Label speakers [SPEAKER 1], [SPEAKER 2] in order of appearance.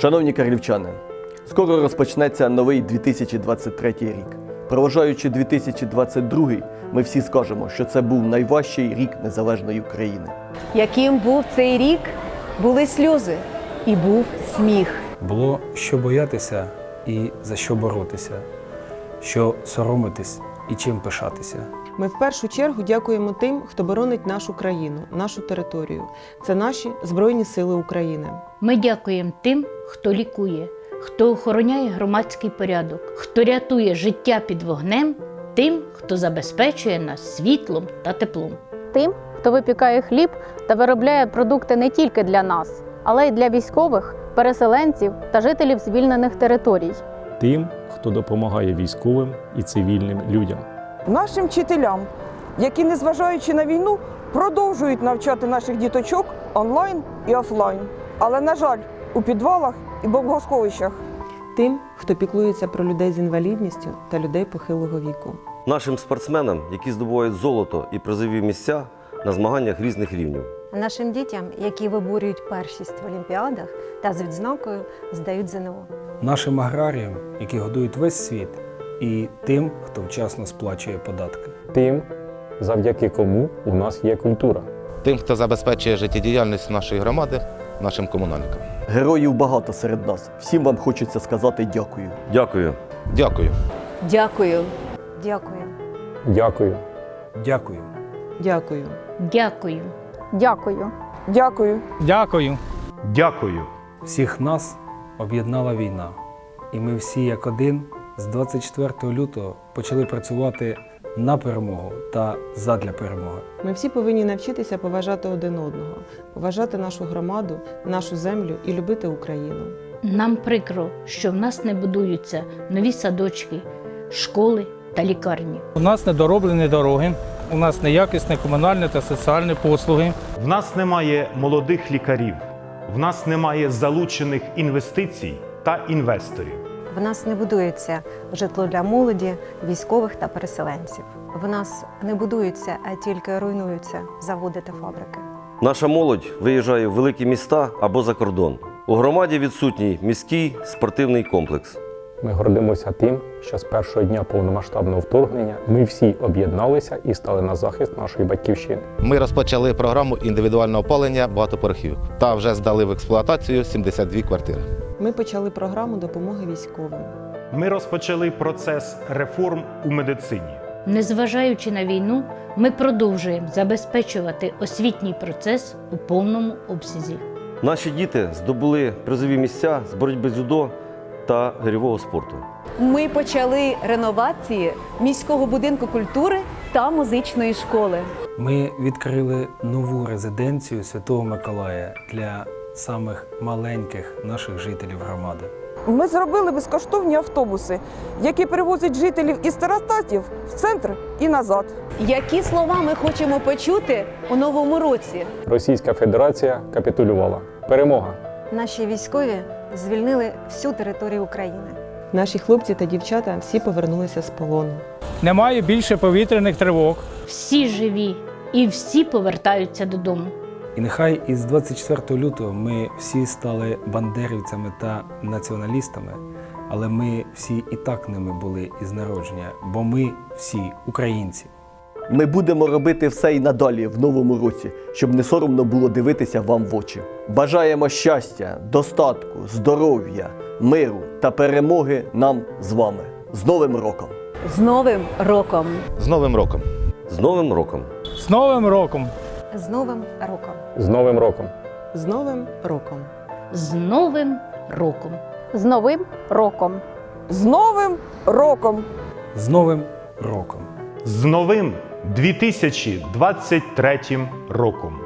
[SPEAKER 1] Шановні карлівчани, скоро розпочнеться новий 2023 рік. Проважаючи 2022, ми всі скажемо, що це був найважчий рік незалежної України.
[SPEAKER 2] Яким був цей рік, були сльози і був сміх.
[SPEAKER 3] Було що боятися і за що боротися, що соромитись і чим пишатися.
[SPEAKER 4] Ми в першу чергу дякуємо тим, хто боронить нашу країну, нашу територію. Це наші Збройні Сили України.
[SPEAKER 5] Ми дякуємо тим, хто лікує, хто охороняє громадський порядок, хто рятує життя під вогнем, тим, хто забезпечує нас світлом та теплом.
[SPEAKER 6] тим, хто випікає хліб та виробляє продукти не тільки для нас, але й для військових, переселенців та жителів звільнених територій.
[SPEAKER 7] тим, хто допомагає військовим і цивільним людям.
[SPEAKER 8] Нашим вчителям, які, незважаючи на війну, продовжують навчати наших діточок онлайн і офлайн. Але, на жаль, у підвалах і бомбосховищах.
[SPEAKER 4] Тим, хто піклується про людей з інвалідністю та людей похилого віку.
[SPEAKER 9] Нашим спортсменам, які здобувають золото і призові місця на змаганнях різних рівнів.
[SPEAKER 10] Нашим дітям, які виборюють першість в олімпіадах та з відзнакою здають ЗНО.
[SPEAKER 3] Нашим аграріям, які годують весь світ, і тим, хто вчасно сплачує податки.
[SPEAKER 7] Тим, завдяки кому у нас є культура.
[SPEAKER 11] тим, хто забезпечує життєдіяльність нашої громади, нашим комунальникам.
[SPEAKER 1] Героїв багато серед нас. Всім вам хочеться сказати дякую.
[SPEAKER 9] Дякую.
[SPEAKER 11] Дякую.
[SPEAKER 2] Дякую.
[SPEAKER 10] Дякую.
[SPEAKER 7] Дякую.
[SPEAKER 3] Дякую.
[SPEAKER 4] Дякую.
[SPEAKER 5] Дякую.
[SPEAKER 6] Дякую.
[SPEAKER 8] Дякую.
[SPEAKER 3] Дякую.
[SPEAKER 12] Дякую.
[SPEAKER 3] Всіх нас об'єднала війна, і ми всі як один з 24 лютого почали працювати на перемогу та задля перемоги.
[SPEAKER 4] Ми всі повинні навчитися поважати один одного, поважати нашу громаду, нашу землю і любити Україну.
[SPEAKER 5] Нам прикро, що в нас не будуються нові садочки, школи та лікарні.
[SPEAKER 3] У нас недороблені дороги, у нас неякісні комунальні та соціальні послуги.
[SPEAKER 12] В нас немає молодих лікарів, в нас немає залучених інвестицій та інвесторів.
[SPEAKER 10] В нас не будується житло для молоді, військових та переселенців. В нас не будуються, а тільки руйнуються заводи та фабрики.
[SPEAKER 9] Наша молодь виїжджає в великі міста або за кордон. У громаді відсутній міський спортивний комплекс.
[SPEAKER 7] Ми гордимося тим, що з першого дня повномасштабного вторгнення ми всі об'єдналися і стали на захист нашої батьківщини.
[SPEAKER 11] Ми розпочали програму індивідуального опалення багатоповерхівок та вже здали в експлуатацію 72 квартири.
[SPEAKER 4] Ми почали програму допомоги військовим.
[SPEAKER 12] Ми розпочали процес реформ у медицині.
[SPEAKER 5] Незважаючи на війну, ми продовжуємо забезпечувати освітній процес у повному обсязі.
[SPEAKER 9] Наші діти здобули призові місця з боротьби дзюдо та гирьового спорту.
[SPEAKER 2] Ми почали реновації міського будинку культури та музичної школи.
[SPEAKER 3] Ми відкрили нову резиденцію Святого Миколая для самих маленьких наших жителів громади.
[SPEAKER 8] Ми зробили безкоштовні автобуси, які перевозять жителів із Старостатів в центр і назад.
[SPEAKER 2] Які слова ми хочемо почути у новому році?
[SPEAKER 7] Російська Федерація капітулювала. Перемога!
[SPEAKER 10] Наші військові звільнили всю територію України.
[SPEAKER 4] Наші хлопці та дівчата всі повернулися з полону.
[SPEAKER 3] Немає більше повітряних тривог.
[SPEAKER 5] Всі живі і всі повертаються додому.
[SPEAKER 3] І нехай із 24 лютого ми всі стали бандерівцями та націоналістами, але ми всі і так ними були із народження, бо ми всі українці.
[SPEAKER 1] Ми будемо робити все і надалі в новому році, щоб не соромно було дивитися вам в очі. Бажаємо щастя, достатку, здоров'я, миру та перемоги нам з вами. З Новим роком!
[SPEAKER 2] З Новим роком!
[SPEAKER 11] З Новим роком!
[SPEAKER 9] З Новим роком!
[SPEAKER 3] З Новим роком!
[SPEAKER 10] З Новим роком!
[SPEAKER 7] З Новим роком!
[SPEAKER 4] З Новим роком!
[SPEAKER 5] З Новим роком!
[SPEAKER 6] З Новим роком!
[SPEAKER 8] З Новим роком!
[SPEAKER 3] З Новим роком!
[SPEAKER 12] З новим 2023 роком.